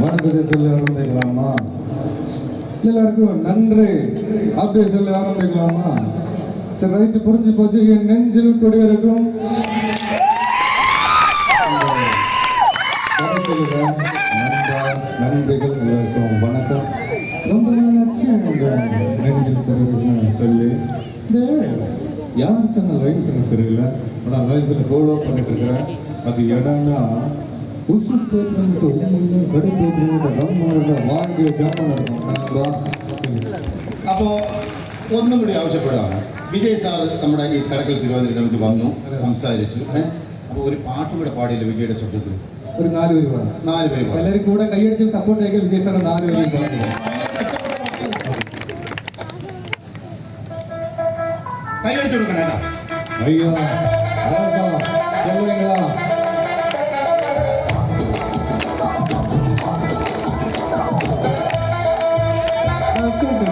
வணக்கத்தை சொல்லி ஆரம்பிக்கலாமா? எல்லாருக்கும் நன்றி. அப்படி சொல்லி ஆரம்பிக்கலாமா? சரி ரைட்டு புரிஞ்சு போச்சு. என் நெஞ்சில் குடியிருக்கும். நன்றிகள் எல்லாருக்கும் வணக்கம். ரொம்ப நாளாச்சு நெஞ்சில் குடியிருக்குன்னு சொல்லி. யார் சொன்ன வயசுன்னு தெரியல. ஆனால் லைஃப்பில் ஃபாலோ பண்ணிட்டு இருக்கிறேன் அது இடம்னா ಉಸುತ್ತೋತ್ರಂತು ಉಮ್ಮುನ್ನ ಗಡಿತೋತ್ರಂತ ಧರ್ಮದ ಮಾರ್ಗ ಜಾಮನ അപ്പോൾ ഒന്നും കൂടി ആവശ്യപ്പെടുകയാണ് വിജയ് സാർ നമ്മുടെ ഈ കടക്കൽ തിരുവനന്തപുരത്ത് വന്നു സംസാരിച്ചു അപ്പോൾ ഒരു പാട്ടും കൂടെ പാടിയില്ല വിജയുടെ ശബ്ദത്തിൽ? ഒരു നാല് പേര് പാടാം. നാല് പേര് പാടാം. എല്ലാവരും കൂടെ കൈയടിച്ച് സപ്പോർട്ട് ആയിരിക്കും വിജയ് സാർ നാല് പേരും പാടില്ല കൈയടിച്ചു കൊടുക്കണം അയ്യോ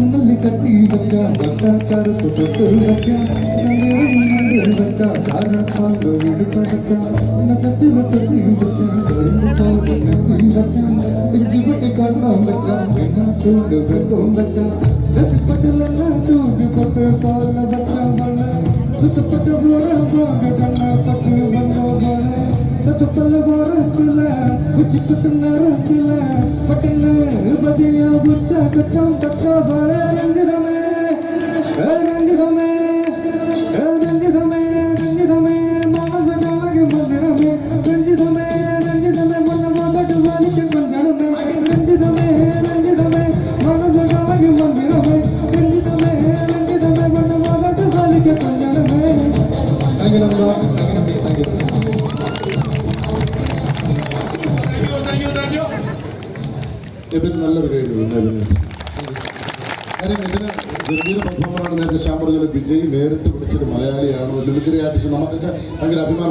कन्नली कट्टी बच्चा बच्चा चार तो डॉक्टर बच्चा। नवेरी बच्चा चार पाँच तो वीर बच्चा। नकती बच्ची बच्चा गरीब चार नकती बच्चा। तिज्जी बटे करना बच्चा, बिना चूड़ भेटो बच्चा। दस पटलना चूड़ पटे पाल बच्चा बने। सुत पटे बोरा भाग जन्ना पटे बनो बने। सत पल बोरा चला कुछ कुछ नर चला। पटना बदिया बच्चा कटा thank you Nanda thank you thank you thank you Abin നല്ലൊരു കഴിവ് കാര്യം നേരത്തെ വിജയ് നേരിട്ട് വിളിച്ചൊരു മലയാളിയാണ്. മിമിക്രി ആർട്ടിസ്റ്റ് നമുക്കൊക്കെ ഭയങ്കര അഭിമാനം.